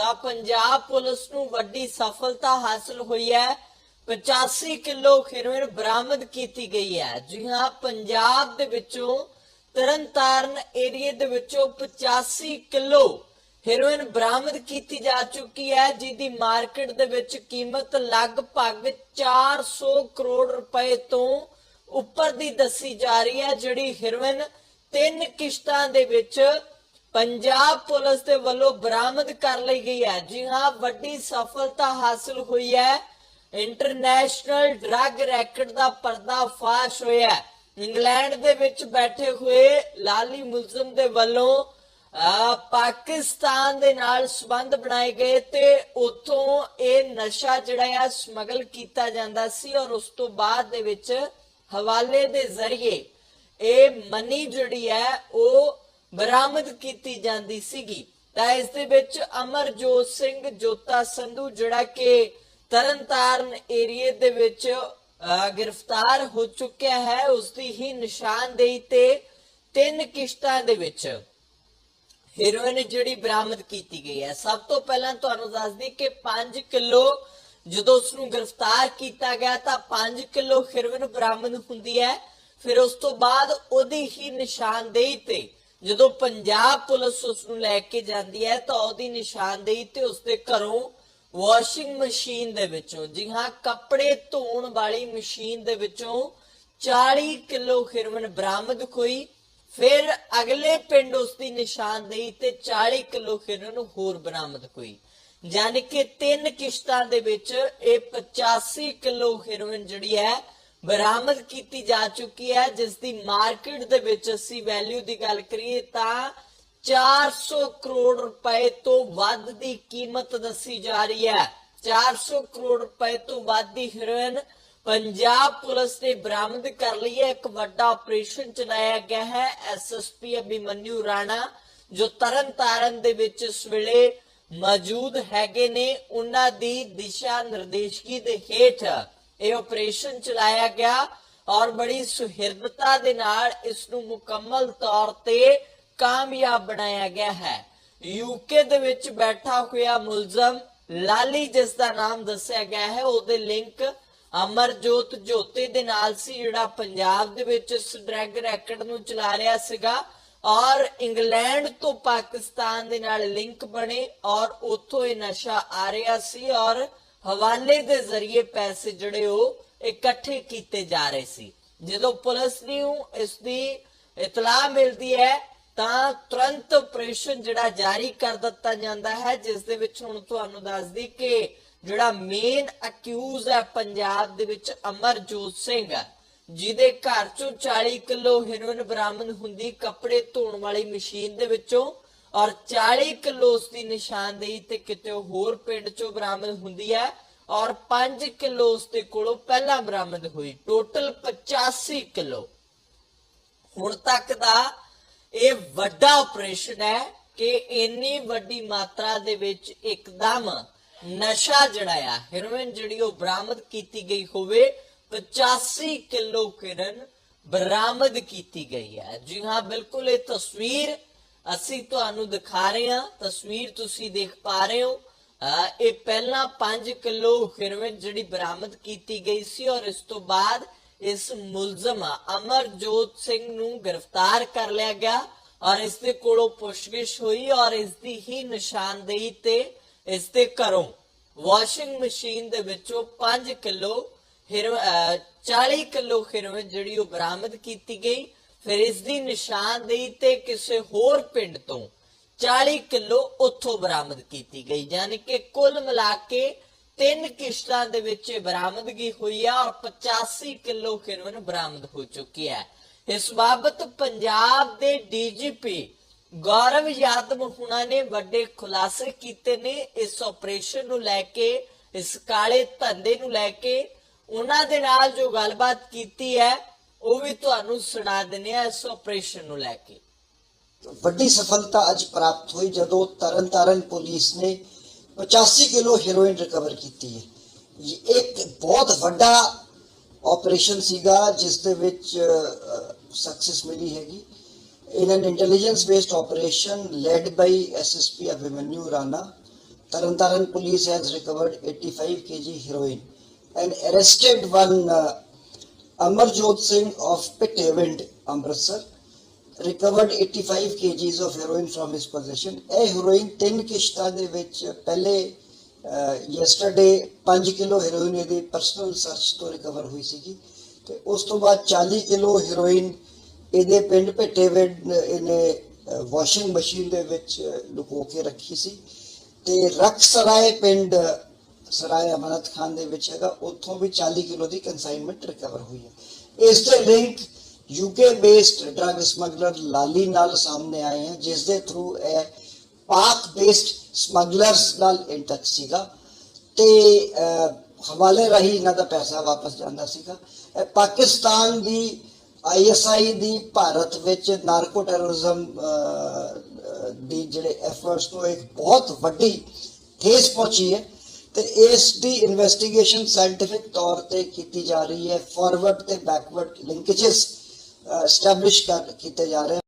ਤਾਂ ਪੰਜਾਬ ਪੁਲਿਸ ਨੂੰ ਵੱਡੀ ਸਫਲਤਾ ਹਾਸਲ ਹੋਈ ਹੈ। 85 ਕਿਲੋ ਹੈਰੋਇਨ ਬਰਾਮਦ ਕੀਤੀ ਗਈ ਹੈ। ਜੀ ਹਾਂ, ਪੰਜਾਬ ਦੇ ਵਿੱਚੋਂ, ਤਰਨਤਾਰਨ ਏਰੀਏ ਦੇ ਵਿੱਚੋਂ 85 ਕਿਲੋ ਹੈਰੋਇਨ ਬਰਾਮਦ ਕੀਤੀ ਜਾ ਚੁੱਕੀ ਹੈ, ਜਿਹਦੀ ਮਾਰਕੀਟ ਦੇ ਵਿੱਚ ਕੀਮਤ ਲਗਭਗ 400 ਕਰੋੜ ਰੁਪਏ ਤੋਂ ਉੱਪਰ ਦੀ ਦੱਸੀ ਜਾ ਰਹੀ ਹੈ, ਜਿਹੜੀ ਹੈਰੋਇਨ ਤਿੰਨ ਕਿਸ਼ਤਾਂ ਦੇ ਵਿੱਚ ਪੰਜਾਬ ਪੁਲਿਸ ਦੇ ਵੱਲੋਂ ਬਰਾਮਦ ਕਰ ਲਈ ਗਈ ਹੈ। ਜੀ ਹਾਂ, ਵੱਡੀ ਸਫਲਤਾ ਹਾਸਲ ਹੋਈ ਹੈ। ਇੰਟਰਨੈਸ਼ਨਲ ਡਰੱਗ ਰੈਕਟ ਦਾ ਪਰਦਾਫਾਸ਼ ਹੋਇਆ ਇੰਗਲੈਂਡ ਦੇ ਵਿੱਚ ਬੈਠੇ ਹੋਏ ਲਾਲੀ ਮੁਲਜ਼ਮ ਦੇ ਵੱਲੋਂ ਪਾਕਿਸਤਾਨ ਦੇ ਨਾਲ ਸਬੰਧ ਬਣਾਏ ਗਏ ਤੇ ਉਥੋਂ ਇਹ ਨਸ਼ਾ ਜਿਹੜਾ ਆ, ਸਮਗਲ ਕੀਤਾ ਜਾਂਦਾ ਸੀ ਔਰ ਉਸ ਤੋਂ ਬਾਅਦ ਦੇ ਵਿੱਚ ਹਵਾਲੇ ਦੇ ਜ਼ਰੀਏ ਇਹ ਮਨੀ ਜਿਹੜੀ ਹੈ, ਉਹ ਬਰਾਮਦ ਕੀਤੀ ਜਾਂਦੀ ਸੀਗੀ। ਤਾਂ ਇਸ ਦੇ ਵਿੱਚ ਅਮਰਜੋਤ ਸਿੰਘ ਜੋਤਾ ਸੰਧੂ, ਜਿਹੜਾ ਕਿ ਤਰਨਤਾਰਨ ਏਰੀਏ ਦੇ ਵਿੱਚ ਗ੍ਰਿਫਤਾਰ ਹੋ ਚੁੱਕਿਆ ਹੈ ਉਸ ਦੀ ਹੀ ਨਿਸ਼ਾਨਦੇਹੀ ਤੇ ਤਿੰਨ ਕਿਸ਼ਤਾਂ ਦੇ ਵਿੱਚ ਹੀਰੋਇਨ ਜਿਹੜੀ ਬਰਾਮਦ ਕੀਤੀ ਗਈ ਹੈ। ਸਭ ਤੋਂ ਪਹਿਲਾਂ ਤੁਹਾਨੂੰ ਦੱਸ ਦਈਏ ਕਿ 5 ਕਿਲੋ ਜਦੋਂ ਉਸ ਨੂੰ ਗ੍ਰਿਫਤਾਰ ਕੀਤਾ ਗਿਆ, ਤਾਂ 5 ਕਿਲੋ ਹੀਰੋਇਨ ਬਰਾਮਦ ਹੁੰਦੀ ਹੈ। ਫਿਰ ਉਸ ਤੋਂ ਬਾਅਦ ਉਹਦੀ ਹੀ ਨਿਸ਼ਾਨਦੇਹੀ ਤੇ ਜਦੋਂ ਪੰਜਾਬ ਪੁਲਿਸ ਉਸ ਨੂੰ ਲੈ ਕੇ ਜਾਂਦੀ ਹੈ ਤਾਂ ਉਹਦੀ ਨਿਸ਼ਾਨਦੇਹੀ ਤੇ ਉਸਦੇ ਘਰੋਂ ਵਾਸ਼ਿੰਗ ਮਸ਼ੀਨ ਦੇ ਵਿੱਚੋਂ, ਜੀ ਹਾਂ, ਕੱਪੜੇ ਧੋਣ ਵਾਲੀ ਮਸ਼ੀਨ ਦੇ ਵਿੱਚੋਂ 40 ਕਿਲੋ ਹੈਰੋਇਨ ਬਰਾਮਦ ਹੋਈ। ਫਿਰ ਅਗਲੇ ਪਿੰਡ ਉਸਦੀ ਨਿਸ਼ਾਨਦੇਹੀ ਤੇ 40 ਕਿਲੋ ਹੈਰੋਇਨ ਹੋਰ ਬਰਾਮਦ ਹੋਈ। ਯਾਨੀ ਕਿ ਤਿੰਨ ਕਿਸ਼ਤਾਂ ਦੇ ਵਿੱਚ ਇਹ 85 ਕਿਲੋ ਹੈਰੋਇਨ ਜਿਹੜੀ ਹੈ ਬਰਾਮਦ ਕੀਤੀ ਜਾ ਚੁੱਕੀ ਹੈ ਜਿਸ ਦੀ ਮਾਰਕੀਟ ਦੇ ਵਿੱਚ ਅਸੀਂ ਵੈਲਿਊ ਦੀ ਗੱਲ ਕਰੀਏ ਤਾਂ 400 ਕਰੋੜ ਰੁਪਏ ਤੋਂ ਵੱਧ ਦੀ ਕੀਮਤ ਦੱਸੀ ਜਾ ਰਹੀ ਹੈ। 400 ਕਰੋੜ ਰੁਪਏ ਤੋਂ ਵੱਧ ਦੀ ਹੈਰੋਇਨ ਪੰਜਾਬ ਪੁਲਿਸ ਨੇ ਬਰਾਮਦ ਕਰ ਲਈ ਹੈ। ਇੱਕ ਵੱਡਾ ਆਪਰੇਸ਼ਨ ਚਲਾਇਆ ਗਿਆ ਹੈ। ਐਸਐਸਪੀ ਅਭਿਮਨਿਊ ਰਾਣਾ, ਜੋ ਤਰਨਤਾਰਨ ਦੇ ਵਿੱਚ ਇਸ ਵੇਲੇ ਮੌਜੂਦ ਹੈਗੇ ਨੇ, ਉਹਨਾਂ ਦੀ ਦਿਸ਼ਾ ਨਿਰਦੇਸ਼ਕੀ ਦੇ ਹੇਠ ਇਹ ਆਪਰੇਸ਼ਨ ਚਲਾਇਆ ਗਿਆ ਔਰ ਬੜੀ ਸੁਹਿਰਦਤਾ ਦੇ ਨਾਲ ਇਸ ਨੂੰ ਮੁਕੰਮਲ ਤੌਰ ਤੇ ਕਾਮਯਾਬ ਬਣਾਇਆ ਗਿਆ ਹੈ। ਯੂਕੇ ਦੇ ਵਿੱਚ ਬੈਠਾ ਹੋਇਆ ਮੁਲਜ਼ਮ ਲਾਲੀ, ਜਿਸ ਦਾ ਨਾਮ ਦੱਸਿਆ ਗਿਆ ਹੈ, ਉਹਦੇ ਲਿੰਕ ਅਮਰਜੋਤ ਜੋਤੀ ਦੇ ਨਾਲ ਸੀ, ਜਿਹੜਾ ਪੰਜਾਬ ਦੇ ਵਿੱਚ ਇਸ ਡਰੈਗ ਰੈਕਟ ਨੂੰ ਚਲਾ ਰਿਹਾ ਸੀਗਾ ਔਰ ਇੰਗਲੈਂਡ ਤੋਂ ਪਾਕਿਸਤਾਨ ਦੇ ਨਾਲ ਲਿੰਕ ਬਣੇ ਔਰ ਉੱਥੋਂ ਇਹ ਨਸ਼ਾ ਆ ਰਿਹਾ ਸੀ ਔਰ ਹਵਾਲੇ ਦੇ ਜ਼ਰੀਏ ਪੈਸੇ ਜਿਹੜੇ ਉਹ ਇਕੱਠੇ ਕੀਤੇ ਜਾ ਰਹੇ ਸੀ। ਜਦੋਂ ਪੁਲਿਸ ਨੂੰ ਇਸ ਦੀ ਇਤਲਾਹ ਮਿਲਦੀ ਹੈ, ਤਾਂ ਤੁਰੰਤ ਆਪਰੇਸ਼ਨ ਜਿਹੜਾ ਜਾਰੀ ਕਰ ਦਿੱਤਾ ਜਾਂਦਾ ਹੈ, ਜਿਸ ਦੇ ਵਿੱਚ ਹੁਣ ਤੁਹਾਨੂੰ ਦੱਸਦੀ ਕਿ ਜਿਹੜਾ ਮੇਨ ਅਕਿਊਜ਼ ਹੈ ਪੰਜਾਬ ਦੇ ਵਿੱਚ ਅਮਰਜੋਤ ਸਿੰਘ, ਜਿਹਦੇ ਘਰ ਚੋਂ 40 ਕਿਲੋ ਹੈਰੋਇਨ ਬਰਾਮਦ ਹੁੰਦੀ, ਕੱਪੜੇ ਧੋਣ ਵਾਲੀ ਮਸ਼ੀਨ ਦੇ ਵਿੱਚੋਂ ਔਰ 40 ਕਿਲੋ ਉਸ ਦੀ ਨਿਸ਼ਾਨਦੇਹੀ ਤੇ ਕਿਤੇ ਹੋਰ ਪਿੰਡ ਚੋਂ ਬਰਾਮਦ ਹੁੰਦੀ ਹੈ ਔਰ 5 ਕਿਲੋ ਉਸ ਦੇ ਕੋਲੋਂ ਪਹਿਲਾਂ ਬਰਾਮਦ ਹੋਈ। Total 85 kilo. ਹੁਣ ਤੱਕ ਦਾ ਇਹ ਵੱਡਾ ਆਪਰੇਸ਼ਨ ਹੈ ਕਿ ਇੰਨੀ ਵੱਡੀ ਮਾਤਰਾ ਦੇ ਵਿੱਚ ਇੱਕਦਮ ਨਸ਼ਾ ਜਿਹੜਾ ਆ ਹੈਰੋਇਨ ਜਿਹੜੀ ਉਹ ਬਰਾਮਦ ਕੀਤੀ ਗਈ ਹੋਵੇ 85 ਕਿਲੋ ਕਿਰਨ ਬਰਾਮਦ ਕੀਤੀ ਗਈ ਹੈ। ਜੀ ਹਾਂ, ਬਿਲਕੁਲ ਇਹ ਤਸਵੀਰ ਅਸੀਂ ਤੁਹਾਨੂੰ ਦਿਖਾ ਰਹੇ ਹਾਂ, ਤਸਵੀਰ ਤੁਸੀਂ ਦੇਖ ਪਾ ਰਹੇ ਹੋ। ਇਹ ਪਹਿਲਾਂ 5 ਕਿਲੋ ਹੈਰੋਇਨ ਜਿਹੜੀ ਬਰਾਮਦ ਕੀਤੀ ਗਈ ਸੀ ਔਰ ਇਸ ਤੋਂ ਬਾਅਦ ਇਸ ਮੁਲਜ਼ਮ ਅਮਰਜੋਤ ਸਿੰਘ ਨੂੰ ਗ੍ਰਿਫਤਾਰ ਕਰ ਲਿਆ ਗਿਆ ਔਰ ਇਸ ਦੇ ਕੋਲੋਂ ਪੁੱਛਗਿੱਛ ਹੋਈ ਔਰ ਇਸ ਦੀ ਹੀ ਨਿਸ਼ਾਨਦੇਹੀ ਤੇ ਇਸ ਦੇ ਘਰੋਂ ਵਾਸ਼ਿੰਗ ਮਸ਼ੀਨ ਦੇ ਵਿੱਚੋਂ 5 ਕਿਲੋ ਹੈਰੋ ਅਹ 40 ਕਿਲੋ ਹੈਰੋਇਨ ਜਿਹੜੀ ਉਹ ਬਰਾਮਦ ਕੀਤੀ ਗਈ ਫਿਰ ਇਸ ਦੀ ਨਿਸ਼ਾਨਦੇਹੀ ਤੇ ਕਿਸੇ ਹੋਰ ਪਿੰਡ ਤੋਂ 40 ਕਿਲੋ ਉੱਥੋਂ ਬਰਾਮਦ ਕੀਤੀ ਗਈ, ਯਾਨੀ ਕਿ ਕੁੱਲ ਮਿਲਾ ਕੇ ਤਿੰਨ ਕਿਸ਼ਤਾਂ ਦੇ ਵਿੱਚ ਇਹ ਬਰਾਮਦਗੀ ਹੋਈ ਹੈ ਔਰ 85 ਕਿਲੋ ਹੈਰੋਇਨ ਬਰਾਮਦ ਹੋ ਚੁੱਕੀ ਹੈ। ਇਸ ਬਾਬਤ ਪੰਜਾਬ ਦੇ ਡੀਜੀਪੀ ਗੌਰਵ ਯਾਦਵ ਹੁਣਾ ਨੇ ਵੱਡੇ ਖੁਲਾਸੇ ਕੀਤੇ ਨੇ। ਇਸ ਆਪਰੇਸ਼ਨ ਨੂੰ ਲੈ ਕੇ, ਇਸ ਕਾਲੇ ਧੰਦੇ ਨੂੰ ਲੈ ਕੇ ਉਹਨਾਂ ਦੇ ਨਾਲ ਜੋ ਗੱਲਬਾਤ ਕੀਤੀ ਹੈ ਉਹ ਵੀ ਤੁਹਾਨੂੰ ਸੁਣਾ ਦਿੰਦੇ ਆ ਇਸ ਆਪਰੇਸ਼ਨ ਨੂੰ ਲੈ ਕੇ ਵੱਡੀ ਸਫਲਤਾ ਅੱਜ ਪ੍ਰਾਪਤ ਹੋਈ ਜਦੋਂ ਤਰਨਤਾਰਨ ਪੁਲਿਸ ਨੇ 85 ਕਿਲੋ ਹੈਰੋਇਨ ਰਿਕਵਰ ਕੀਤੀ ਹੈ ਇਹ ਇੱਕ ਬਹੁਤ ਵੱਡਾ ਆਪਰੇਸ਼ਨ ਸੀਗਾ ਜਿਸ ਦੇ ਵਿੱਚ ਸਕਸੈਸ ਮਿਲੀ ਹੈਗੀ in an intelligence based operation led by ssp abhimanyu rana Tarantaran police has recovered 85 kg heroin and arrested one uh, Amarjot Singh of Pithavind, Amritsar. Recovered 85 kgs of heroin from his possession. ਇਹ heroin ਤਿੰਨ ਕਿਸ਼ਤਾਂ ਦੇ ਵਿੱਚ ਪਹਿਲੇ yesterday 5 kilo heroin ਇਹਦੀ personal search ਤੋਂ recover ਹੋਈ ਸੀਗੀ ਤੇ ਉਸ ਤੋਂ ਬਾਅਦ 40 ਕਿਲੋ ਹੈਰੋਇਨ ਇਹਦੇ ਪਿੰਡ ਭਿੱਟੇਵਿੰਡ ਇਹਨੇ ਵਾਸ਼ਿੰਗ ਮਸ਼ੀਨ ਦੇ ਵਿੱਚ ਲੁਕੋ ਕੇ ਰੱਖੀ ਸੀ ਤੇ ਰਕਸਰਾਏ ਪਿੰਡ ਸਰਾਏ ਅਮਰਤ ਖਾਨ ਦੇ ਵਿੱਚ ਹੈਗਾ ਉੱਥੋਂ ਵੀ 40 ਕਿਲੋ ਦੀ ਕਨਸਾਈਨਮੈਂਟ ਰਿਕਵਰ ਹੋਈ ਹੈ। ਇਸ ਦੇ link UK based drug smuggler Lali ਨਾਲ ਸਾਹਮਣੇ ਆਏ ਹਨ ਜਿਸ ਦੇ ਥਰੂ ਇਹ ਪਾਕ ਬੇਸਡ ਸਮਗਲਰਸ ਨਾਲ ਇਨ ਸੀਗਾ ਤੇ ਅਹ, ਹਵਾਲੇ ਰਾਹੀਂ ਇਹਨਾਂ ਦਾ ਪੈਸਾ ਵਾਪਸ ਜਾਂਦਾ ਸੀਗਾ। ਇਹ ਪਾਕਿਸਤਾਨ ਦੀ ਆਈਐਸਆਈ ਦੀ ਭਾਰਤ ਵਿੱਚ ਨਾਰਕੋ ਟੈਰਰਿਜ਼ਮ ਦੀ ਜਿਹੜੇ ਐਫਰਟਸ ਨੂੰ ਇੱਕ ਬਹੁਤ ਵੱਡੀ ਠੇਸ ਪਹੁੰਚੀ ਹੈ। ਤੇ ਇਸ ਦੀ ਇਨਵੈਸਟੀਗੇਸ਼ਨ ਸਾਇੰਟਿਫਿਕ ਤੌਰ ਤੇ ਕੀਤੀ ਜਾ ਰਹੀ ਹੈ ਫਾਰਵਰਡ ਤੇ ਬੈਕਵਰਡ ਲਿੰਕੇजेस ਸਟੈਬਲਿਸ਼ ਕਰ ਕੀਤੇ ਜਾ ਰਹੇ